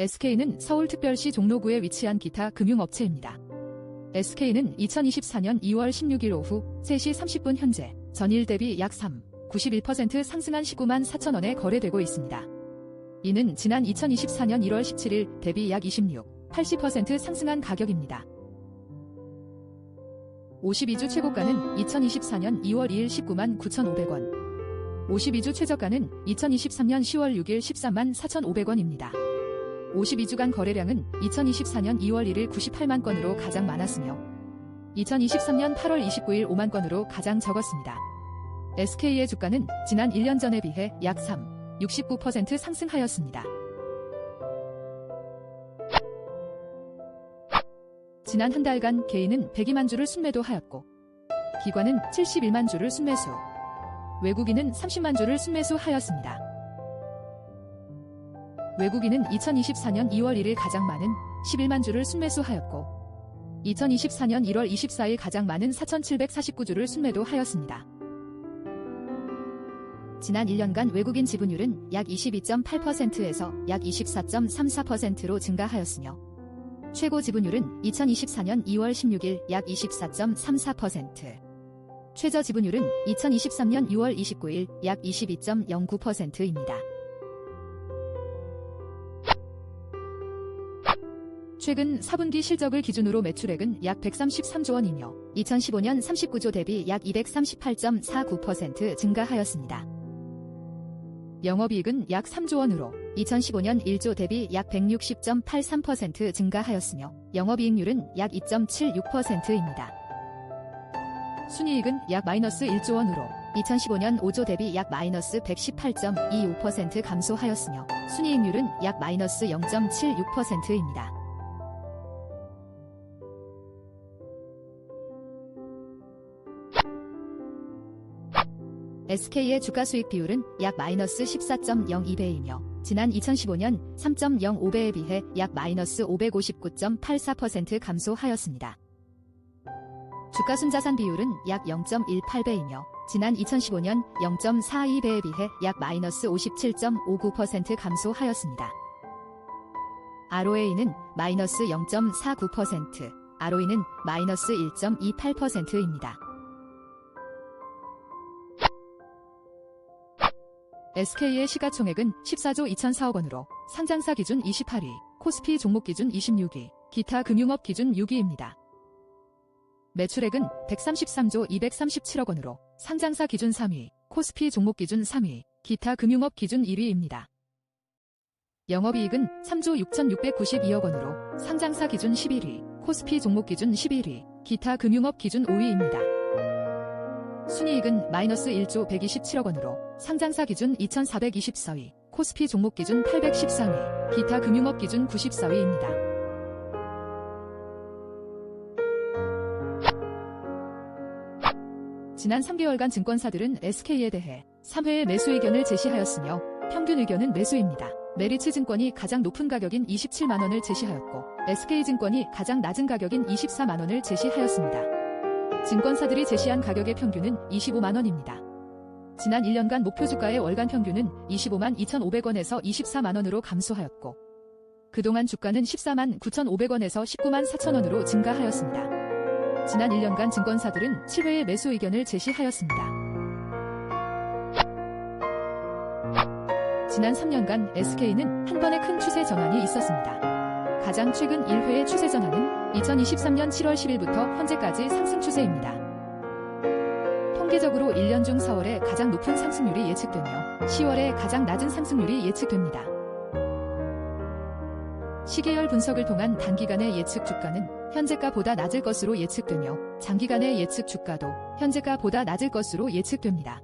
SK는 서울특별시 종로구에 위치한 기타 금융업체입니다. SK는 2024년 2월 16일 오후 3시 30분 현재 전일 대비 약 3, 91% 상승한 19만 4천 원에 거래되고 있습니다. 이는 지난 2024년 1월 17일 대비 약 26, 80% 상승한 가격입니다. 52주 최고가는 2024년 2월 2일 19만 9,500원. 52주 최저가는 2023년 10월 6일 13만 4,500원입니다. 52주간 거래량은 2024년 2월 1일 98만 건으로 가장 많았으며 2023년 8월 29일 5만 건으로 가장 적었습니다. SK의 주가는 지난 1년 전에 비해 약 3, 69% 상승하였습니다. 지난 한 달간 개인은 102만 주를 순매도하였고 기관은 71만 주를 순매수, 외국인은 30만 주를 순매수하였습니다. 외국인은 2024년 2월 1일 가장 많은 11만 주를 순매수하였고 2024년 1월 24일 가장 많은 4,749주를 순매도 하였습니다. 지난 1년간 외국인 지분율은 약 22.8%에서 약 24.34%로 증가하였으며 최고 지분율은 2024년 2월 16일 약 24.34%, 최저 지분율은 2023년 6월 29일 약 22.09%입니다. 최근 4분기 실적을 기준으로 매출액은 약 133조 원이며 2015년 39조 대비 약 238.49% 증가하였습니다. 영업이익은 약 3조 원으로 2015년 1조 대비 약 160.83% 증가하였으며 영업이익률은 약 2.76%입니다. 순이익은 약 마이너스 1조 원으로 2015년 5조 대비 약 마이너스 118.25% 감소하였으며 순이익률은 약 마이너스 0.76%입니다. SK의 주가 수익 비율은 약 마이너스 14.02배이며 지난 2015년 3.05배에 비해 약 마이너스 559.84% 감소하였습니다. 주가 순자산 비율은 약 0.18배이며 지난 2015년 0.42배에 비해 약 마이너스 57.59% 감소하였습니다. ROA는 마이너스 0.49%, ROE는 마이너스 1.28%입니다. SK의 시가총액은 14조 2,004억 원으로 상장사 기준 28위, 코스피 종목 기준 26위, 기타 금융업 기준 6위입니다. 매출액은 133조 237억 원으로 상장사 기준 3위, 코스피 종목 기준 3위, 기타 금융업 기준 1위입니다. 영업이익은 3조 6,692억 원으로 상장사 기준 11위, 코스피 종목 기준 11위, 기타 금융업 기준 5위입니다. 순이익은 마이너스 1조 127억 원으로 상장사 기준 2424위, 코스피 종목 기준 813위, 기타 금융업 기준 94위입니다. 지난 3개월간 증권사들은 SK에 대해 3회의 매수 의견을 제시하였으며 평균 의견은 매수입니다. 메리츠 증권이 가장 높은 가격인 27만원을 제시하였고 SK증권이 가장 낮은 가격인 24만원을 제시하였습니다. 증권사들이 제시한 가격의 평균은 25만원입니다. 지난 1년간 목표 주가의 월간 평균은 25만 2,500원에서 24만원으로 감소하였고 그동안 주가는 14만 9,500원에서 19만 4천원으로 증가하였습니다. 지난 1년간 증권사들은 7회의 매수 의견을 제시하였습니다. 지난 3년간 SK는 한 번의 큰 추세 전환이 있었습니다. 가장 최근 1회의 추세 전환은 2023년 7월 10일부터 현재까지 상승 추세입니다. 통계적으로 1년 중 4월에 가장 높은 상승률이 예측되며 10월에 가장 낮은 상승률이 예측됩니다. 시계열 분석을 통한 단기간의 예측 주가는 현재가보다 낮을 것으로 예측되며 장기간의 예측 주가도 현재가보다 낮을 것으로 예측됩니다.